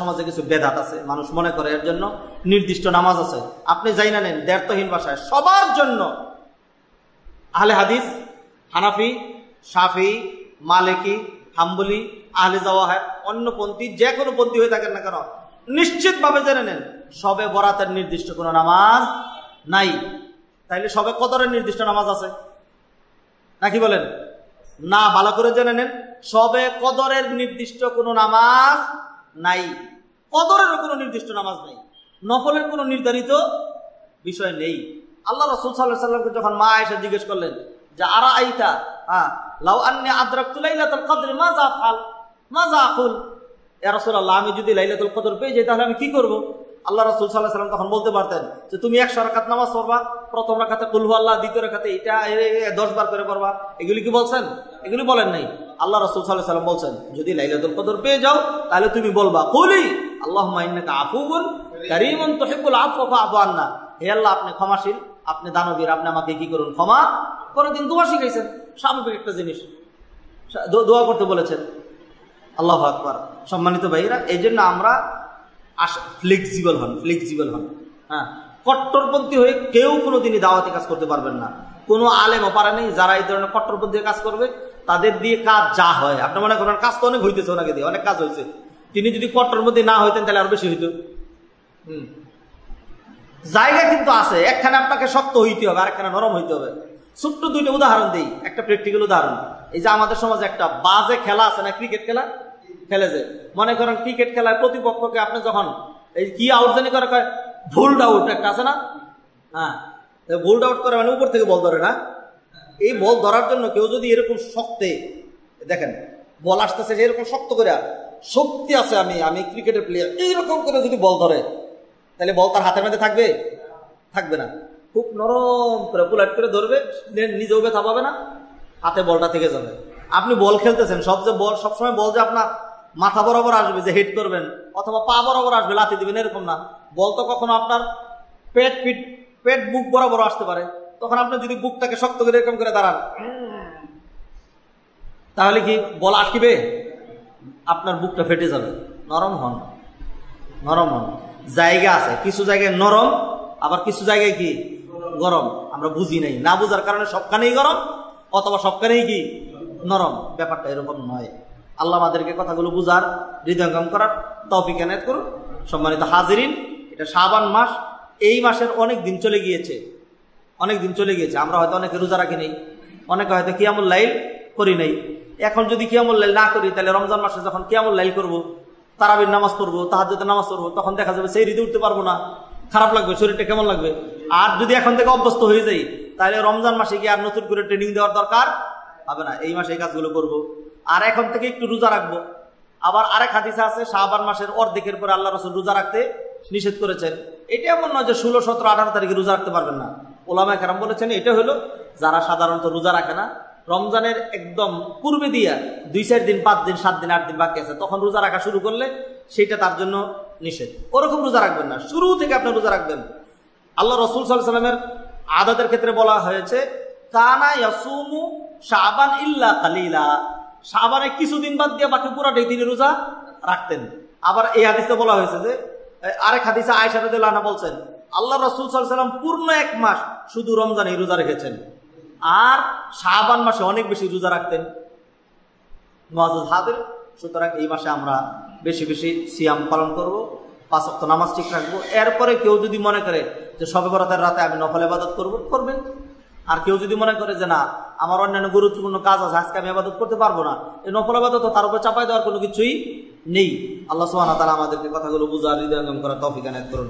সমাজে কিছু বেদাত আছে, মানুষ মনে করে এর জন্য নির্দিষ্ট নামাজ আছে। আপনি যাই না নেন দেড়তহীন ভাষায়। সবার জন্য আহলে হাদিস, হানাফি সাফি মালিকি, হাম্বলি, আহলে জাওয়াহের অন্য পন্থী, যে কোনো পন্থী হয়ে থাকেন না কেন, নিশ্চিতভাবে জেনে নেন, সবে বরাতের নির্দিষ্ট কোনো নামাজ নাই। তাইলে সবে কদরের নির্দিষ্ট নামাজ আছে। নাকি বলেন? না, ভালো করে জেনে নেন, সবে কদরের নির্দিষ্ট কোনো নামাজ নাই। কদরেরও কোনো নির্দিষ্ট নামাজ নেই। নফলের কোনো নির্ধারিত বিষয় নেই। আল্লাহ রসুল সাল্লাহ সাল্লামকে যখন মা এসে জিজ্ঞেস করলেন যে, আরা আইতা? হ্যাঁ। লাউ আন্নি আদ্রাক লাইলাতুল কদর মা যা ফাল মা যা আকুল? ইয়া রাসূলুল্লাহ, আমি যদি লাইলাতুল কদর পেয়ে যাই তাহলে আমি কি করব? আল্লাহ রাসূল আলাইহি সাল্লাম তখন বলতে পারতেন যে, তুমি 100 রাকাত নামাজ পড়বা, প্রথম রাকাতে কুল আল্লাহ, দ্বিতীয় রাকাতে এটা 10 বার করে পড়বা। এগুলি কি বলছেন? এগুলি বলেন নাই। আল্লাহ রসুল সাল্লাম বলছেন, যদি লাইলাতুল কদর পেয়ে যাও, তাহলে তুমি বলবা, কুলি, আল্লাহুম্মা ইন্নাকা আফুবুন কারীমুন তুহিব্বুল আফওয়া ফা'ফু আন্না। হে আল্লাহ, আপনি ক্ষমাশীল, আপনি দানবীর, আপনি আমাকে কি করুন ক্ষমা? করে দিন দোয়া শিখাইছেন, স্বাভাবিক একটা জিনিস। দোয়া করতে বলেছেন। আল্লাহ আকবার। সম্মানিত ভাইরা এই জন্য আমরা ফ্লেক্সিবল হন ফ্লেক্সিবল হন। হ্যাঁ কট্টরপন্থী হয়ে কেউ কোনো দিনই দাওয়াতি কাজ করতে পারবেন না। কোনো আলেমও পারে নেই যারা এই ধরনের কট্টরপন্থী কাজ করবে। তাদের দিয়ে কাজ যা হয়। আপনি মনে করেন, কাজ তো অনেক হইতেছে ওনাকে দিয়ে, অনেক কাজ হয়েছে তিনি যদি কট্টর মধ্যে না হইতেন, তাহলে আরও বেশি হইতো। জায়গা কিন্তু আছে, একখানে আপনাকে শক্ত হইতে হবে আর একখানে নরম হইতে হবে। ছোট্ট দুইটা উদাহরণ দিই, একটা প্র্যাকটিক্যাল উদাহরণ। এই যে আমাদের সমাজে একটা বাজে খেলা আছে না ক্রিকেট খেলা? খেলে যে। মনে করেন ক্রিকেট খেলায় প্রতিপক্ষকে আপনি যখন, এই কি আউট জানি করে, কয় ভুলড আউট একটা আছে না? হ্যাঁ ভুলড আউট করে মানে উপর থেকে বল ধরে না? এই বল ধরার জন্য কেউ যদি এরকম শক্তে, দেখেন, বল আসতেছে এরকম শক্ত করে শক্তি আছে আমি আমি ক্রিকেটের প্লেয়ার এইরকম করে যদি বল ধরে, তাহলে বল তার হাতের মধ্যে থাকবে? থাকবে না। খুব নরম করে পুলাট করে ধরবে নিজেও ব্যথা পাবে না, হাতে বলটা থেকে যাবে। আপনি বল খেলতেছেন, সব যে বল, সবসময় বল যে আপনার মাথা বরাবর আসবে, যে হিট করবেন, অথবা পা বরাবর আসবে, লাথি দিবেন, এরকম না। বল তো কখনো আপনার পেট পিট পেট বুক বরাবর আসতে পারে। তখন আপনি যদি বুকটাকে শক্ত করে এরকম করে দাঁড়ান। তাহলে কি বল আটকিবে? আপনার বুকটা ফেটে যাবে। নরম হন। নরম হন। জায়গা আছে। কিছু জায়গায় নরম, আবার কিছু জায়গায় কি? গরম। আমরা বুঝি নাই। না বুঝার কারণে সবখানেই গরম, অথবা সবখানেই কি? নরম। ব্যাপারটা এরকম নয়। আল্লাহ আমাদেরকে কথাগুলো বুঝার, হৃদয়ঙ্গম করার তৌফিক এনায়ত করুন। সম্মানিত হাজিরিন, এটা শাবান মাস। এই মাসের অনেক দিন চলে গিয়েছে। অনেক দিন চলে গিয়েছে। আমরা হয়তো অনেকে রোজা রাখি নেই, অনেকে হয়তো কিয়ামুল লাইল করি নাই। এখন যদি কিয়ামুল লাইল না করি, তাহলে রমজান মাসে যখন কিয়ামুল লাইল করব, তারাবির নামাজ পড়ব তাহাজতে নামাজ পড়ব, তখন দেখা যাবে সেই রীতি উঠতে পারব না। খারাপ লাগবে, শরীরটা কেমন লাগবে? আর যদি এখন থেকে অভ্যস্ত হয়ে যাই, তাহলে রমজান মাসে গিয়ে আর নতুন করে ট্রেনিং দেওয়ার দরকার? হবে না, এই মাসে এই কাজগুলো করব। আর এখন থেকে একটু রোজা রাখব। আবার আরেক হাদিসে আছে শাহবান মাসের অর্ধেকের পরে আল্লাহ রসুল রোজা রাখতে নিষেধ করেছেন। এটা এমন নয় যে ষোলো, সতেরো, আঠারো তারিখে রোজা রাখতে পারবেন না। ওলামা কেরাম বলেছেন, এটা হলো যারা সাধারণত রোজা রাখে না, রমজানের একদম পূর্বে দিয়া দুই চার দিন, পাঁচ দিন, সাত দিন, আট দিন বাকি আছে, তখন রোজা রাখা শুরু করলে সেটা তার জন্য নিষেধ। ওরকম রোজা রাখবেন না, শুরু থেকে আপনি রোজা রাখবেন। আল্লাহ রসুল সাল্লামের আদাতের ক্ষেত্রে বলা হয়েছে, কানা ইয়াসুমু শাবান ইল্লা কালিলা। শাবানে কিছুদিন বাদ দিয়ে বাকি পুরাটাই তিনি রোজা রাখতেন। আবার এই হাদিসে বলা হয়েছে যে, আরেক হাদিসে আয়সা রাদিয়াল্লাহু বলছেন আল্লাহ রসুল সাল্লাম পূর্ণ এক মাস শুধু রমজানে রোজা রেখেছেন। আর শাবান মাসে অনেক বেশি রোজা রাখতেন। হাদের সুতরাং এই মাসে আমরা বেশি বেশি সিয়াম পালন করব, পাঁচ অক্ট নামাজ ঠিক রাখব। এরপরে কেউ যদি মনে করে যে সবে বরাতের রাতে আমি নফল আবাদত করব, করবেন। আর কেউ যদি মনে করে যে না, আমার অন্যান্য গুরুত্বপূর্ণ কাজ আছে, আজকে আমি আবাদত করতে পারব না, এই নফল আবাদত তার উপর চাপাই দেওয়ার কোনো কিছুই নেই। আল্লাহ সোহানা তারা আমাদেরকে কথাগুলো বুঝার হৃদয়ঙ্গম করা তফিক আনায়ত করুন।